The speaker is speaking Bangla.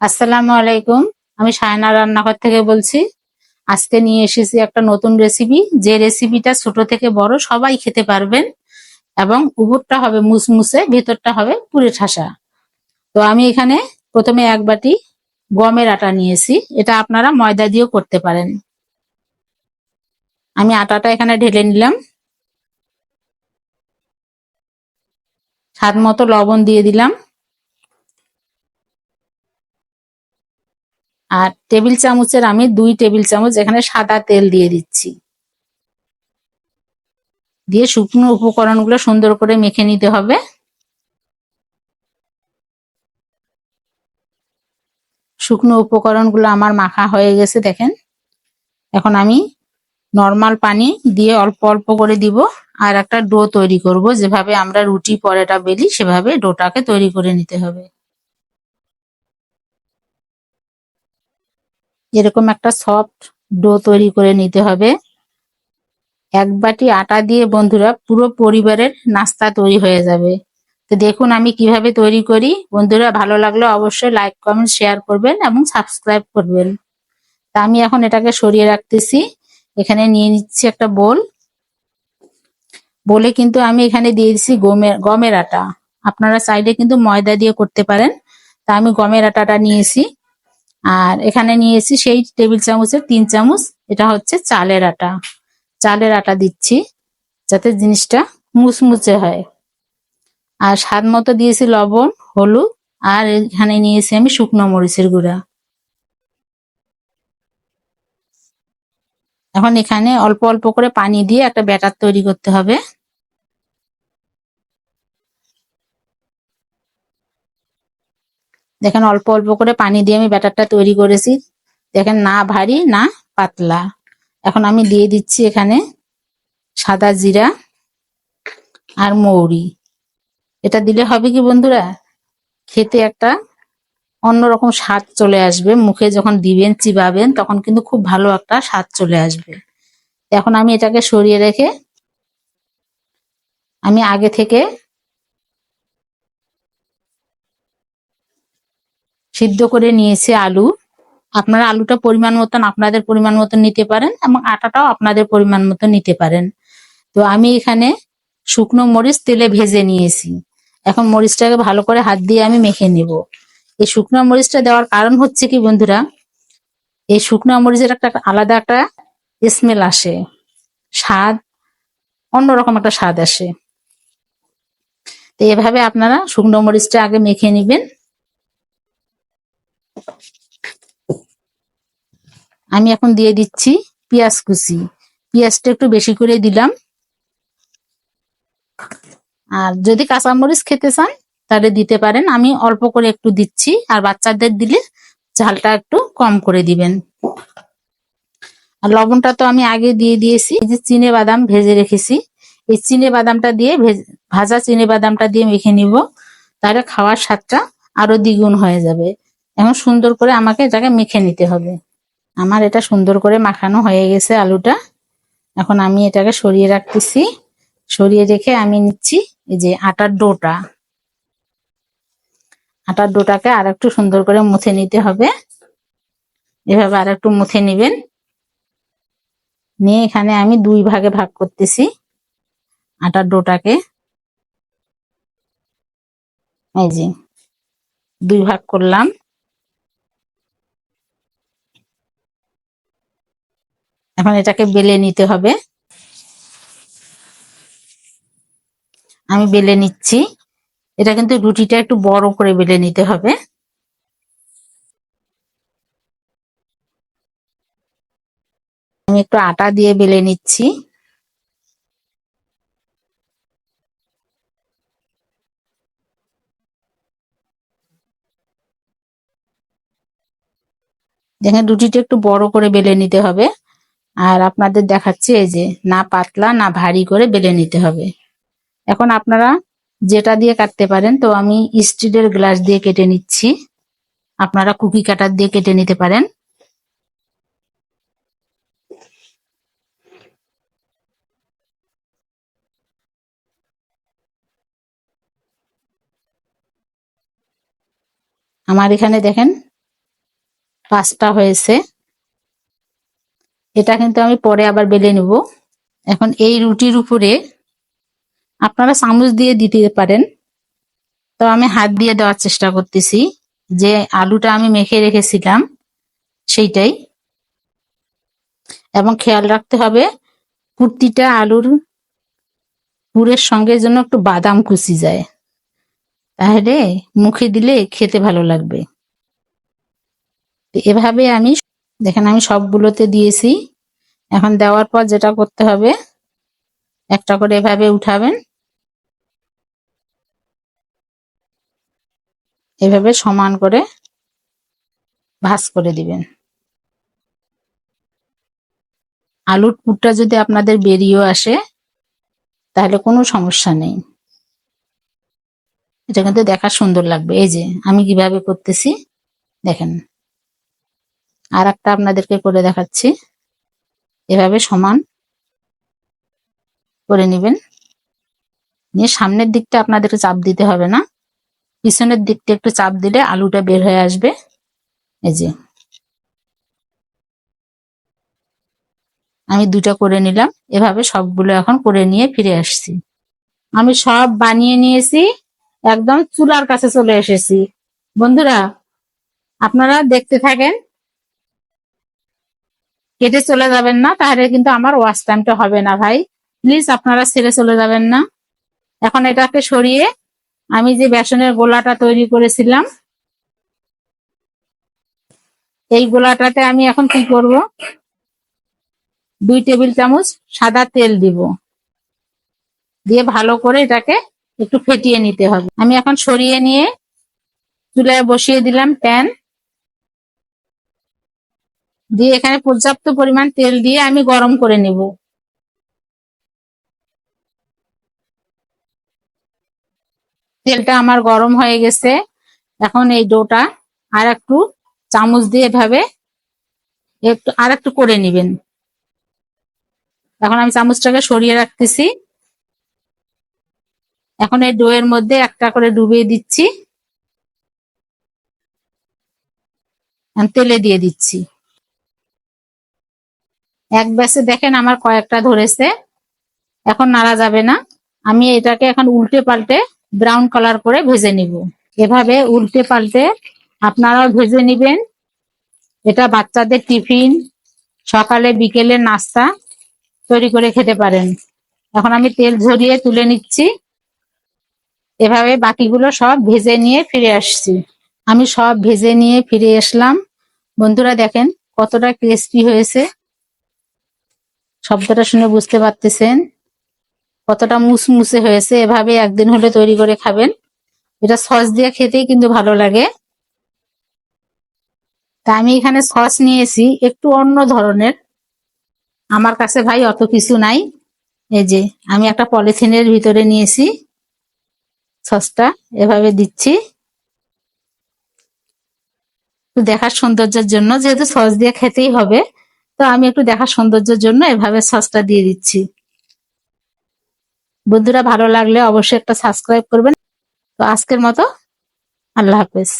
আসসালামু আলাইকুম। আমি সায়না রান্নাঘর থেকে বলছি, আজকে নিয়ে এসেছি একটা নতুন রেসিপি যে রেসিপিটা ছোট থেকে বড় সবাই খেতে পারবেন এবং উপরটা হবে মুসমুসে, ভেতরটা হবে পুরে ঠাসা। তো আমি এখানে প্রথমে এক বাটি গমের আটা নিয়েছি। এটা আপনারা ময়দা দিয়েও করতে পারেন। আমি আটাটা এখানে ঢেলে নিলাম। স্বাদ মতো লবণ দিয়ে দিলাম। আর টেবিল চামচের আমি দুই টেবিল চামচ এখানে সাদা তেল দিয়ে দিচ্ছি। দিয়ে শুকনো উপকরণগুলো সুন্দর করে মেখে নিতে হবে। শুকনো উপকরণগুলো আমার মাখা হয়ে গেছে, দেখেন। এখন আমি নর্মাল পানি দিয়ে অল্প অল্প করে দিব আর একটা ডো তৈরি করব। যেভাবে আমরা রুটি, পরেটা, বেলি, সেভাবে ডোটাকে তৈরি করে নিতে হবে। এরকম একটা সফট ডো তৈরি করে নিতে হবে। এক বাটি আটা দিয়ে বন্ধুরা পুরো পরিবারের নাস্তা তৈরি হয়ে যাবে। তো দেখুন আমি কীভাবে তৈরি করি। বন্ধুরা ভালো লাগলে অবশ্যই লাইক কমেন্ট শেয়ার করবেন এবং সাবস্ক্রাইব করবেন। তা আমি এখন এটাকে সরিয়ে রাখতেছি। এখানে নিয়ে নিচ্ছি একটা বোল বলে কিন্তু আমি এখানে দিয়ে দিচ্ছি গমের গমের আটা। আপনারা চাইলে কিন্তু ময়দা দিয়ে করতে পারেন। তা আমি গমের আটাটা নিয়েছি। আর এখানে নিয়েছি সেই টেবিল চামচের তিন চামচ, এটা হচ্ছে চালের আটা। চালের আটা দিচ্ছি যাতে জিনিসটা মুচমুচে হয়। আর স্বাদ মতো দিয়েছি লবণ, হলুদ, আর এখানে নিয়েছি আমি শুকনো মরিচের গুঁড়া। এখন এখানে অল্প অল্প করে পানি দিয়ে একটা ব্যাটার তৈরি করতে হবে। দেখেন অল্প অল্প করে পানি দিয়ে আমি ব্যাটারটা তৈরি করেছি। দেখেন না ভারী, না পাতলা। এখন আমি দিয়ে দিচ্ছি এখানে সাদা জিরা আর মৌরি। এটা দিলে হবে কি বন্ধুরা? খেতে একটা অন্যরকম স্বাদ চলে আসবে। মুখে যখন দিবেন, চিবাবেন, তখন কিন্তু খুব ভালো একটা স্বাদ চলে আসবে। এখন আমি এটাকে সরিয়ে রেখে আমি আগে থেকে সিদ্ধ করে নিয়েছে আলু। আপনারা আলুটা পরিমাণ মতন আপনাদের পরিমাণ মতন নিতে পারেন এবং আটাটাও আপনাদের পরিমাণ মতো নিতে পারেন। তো আমি এখানে শুকনো মরিচ তেলে ভেজে নিয়েছি। এখন মরিচটাকে ভালো করে হাত দিয়ে আমি মেখে নেব। এই শুকনো মরিচটা দেওয়ার কারণ হচ্ছে কি বন্ধুরা, এই শুকনো মরিচের একটা আলাদা একটা স্মেল আসে। স্বাদ, অন্যরকম একটা স্বাদ আসে। তো এভাবে আপনারা শুকনো মরিচটা আগে মেখে নেবেন। আমি এখন দিয়ে দিচ্ছি পেঁয়াজ কুচি। পেঁয়াজটা একটু বেশি করে দিলাম। আর যদি কাঁচামরিচ খেতে চান, তাহলে দিতে পারেন। আমি অল্প করে একটু দিচ্ছি, আর বাচ্চাদের দিলে ঝালটা একটু কম করে দিবেন। আর লবণটা তো আমি আগে দিয়ে দিয়েছি। এই যে চিনে বাদাম ভেজে রেখেছি। এই চিনে বাদামটা দিয়ে ভাজা চিনে বাদামটা দিয়ে মেখে নিব। তাহলে খাওয়ার স্বাদটা আরও দ্বিগুণ হয়ে যাবে। এখন সুন্দর করে আমাকে এটাকে মেখে নিতে হবে? আমার এটা সুন্দর করে মাখানো হয়ে গেছে আলুটা। এখন আমি এটাকে সরিয়ে রাখতেছি। সরিয়ে রেখে আমি নিচ্ছি এই যে আটার ডোটা। আটার ডোটাকে আর একটু সুন্দর করে মুছে নিতে হবে। এভাবে আর একটু মুছে নেবেন। নিয়ে এখানে আমি দুই ভাগে ভাগ করতেছি আটার ডোটাকে। এই যে দুই ভাগ করলাম। এখন এটাকে বেলে নিতে হবে। আমি বেলে নিচ্ছি। এটা কিন্তু রুটিটা একটু বড় করে বেলে নিতে হবে। আমি একটু আটা দিয়ে বেলে নিচ্ছি। দেখেন রুটিটা একটু বড় করে বেলে নিতে হবে। আর আপনাদের দেখাচ্ছি এই যে, না পাতলা, না ভারী করে বেলে নিতে হবে। এখন আপনারা যেটা দিয়ে কাটতে পারেন, তো আমি স্টিলের গ্লাস দিয়ে কেটে নিচ্ছি। আপনারা কুকি কাটার দিয়ে কেটে নিতে পারেন। আমার এখানে দেখেন, পাঁচটা হয়েছে। এটা কিন্তু আমি পরে আবার বেলে নেব। এখন এই রুটির উপরে আপনারা চামচ দিয়ে দিতে পারেন। তো আমি হাত দিয়ে দেওয়ার চেষ্টা করতেছি যে আলুটা আমি মেখে রেখেছিলাম সেইটাই। এবং খেয়াল রাখতে হবে কুর্তিটা আলুর পুরের সঙ্গে যেন একটু বাদাম কুচি যায়। তাহলে মুখে দিলে খেতে ভালো লাগবে। এভাবে আমি দেখেন আমি সবগুলোতে দিয়েছি। এখন দেওয়ার পর যেটা করতে হবে, একটা করে এভাবে উঠাবেন। এভাবে সমান করে ভাঁজ করে দিবেন। আলুর পুরটা যদি আপনাদের বেরিয়েও আসে, তাহলে কোনো সমস্যা নেই। এটা কিন্তু দেখা সুন্দর লাগবে। এই যে, আমি কীভাবে করতেছি, দেখেন। আর একটা আপনাদেরকে করে দেখাচ্ছি। এভাবে সমান করে নেবেন। নিয়ে সামনের দিকটা আপনাদেরকে চাপ দিতে হবে না। পিছনের দিকটা একটু চাপ দিলে আলুটা বের হয়ে আসবে। এই যে। আমি দুটো করে নিলাম। এভাবে সবগুলো এখন করে নিয়ে ফিরে আসছি। আমি সব বানিয়ে নিয়েছি, একদম চুলার কাছে চলে এসেছি। বন্ধুরা, আপনারা দেখতে থাকেন কেটে চলে যাবেন না, তাহলে কিন্তু আমার ওয়াশ টাইমটা হবে না ভাই। প্লিজ আপনারা ছেড়ে চলে যাবেন না। এখন এটাকে সরিয়ে আমি যে বেসনের গোলাটা তৈরি করেছিলাম, এই গোলাটাতে আমি এখন কি করব? দুই টেবিল চামচ সাদা তেল দিব। দিয়ে ভালো করে এটাকে একটু ফেটিয়ে নিতে হবে। আমি এখন সরিয়ে নিয়ে চুলায় বসিয়ে দিলাম প্যান দিয়ে এখানে পর্যাপ্ত পরিমাণ তেল দিয়ে আমি গরম করে নেব। তেলটা আমার গরম হয়ে গেছে। এখন এই ডোটা আর একটু চামচ দিয়ে এভাবে একটু আর একটু করে নেবেন। এখন আমি চামচটাকে সরিয়ে রাখতেছি। এখন এই ডোয়ের মধ্যে একটা করে ডুবিয়ে দিচ্ছি। তেলে দিয়ে দিচ্ছি। এক ব্যাসে দেখেন আমার কয়েকটা ধরেছে। এখন নাড়া যাবে না। আমি এটাকে এখন উল্টে পাল্টে ব্রাউন কালার করে ভেজে নিব। এভাবে উল্টে পাল্টে আপনারাও ভেজে নিবেন। এটা বাচ্চাদের টিফিন, সকালে, বিকেলে নাস্তা তৈরি করে খেতে পারেন। এখন আমি তেল ঝরিয়ে তুলে নিচ্ছি। এভাবে বাকিগুলো সব ভেজে নিয়ে ফিরে আসছি। আমি সব ভেজে নিয়ে ফিরে আসলাম। বন্ধুরা দেখেন কতটা ক্রিস্পি হয়েছে। শব্দটা শুনে বুঝতে পারতেছেন? কতটা মুসমুসে হয়েছে? এভাবে একদিন হলে তৈরি করে খাবেন। এটা সস দিয়ে খেতেই কিন্তু ভালো লাগে। তা আমি এখানে সস নিয়েছি, একটু অন্য ধরনের। আমার কাছে ভাই অত কিছু নাই। এই যে, আমি একটা পলিথিনের ভিতরে নিয়েছি সসটা, এভাবে দিচ্ছি। দেখার সৌন্দর্যের জন্য, যেহেতু সস দিয়ে খেতেই হবে তো আমি একটু দেখা সৌন্দর্যের জন্য এভাবে সসটা দিয়ে দিচ্ছি। বন্ধুরা ভালো লাগলে অবশ্যই একটা সাবস্ক্রাইব করবেন। তো আজকের মতো আল্লাহ হাফেজ।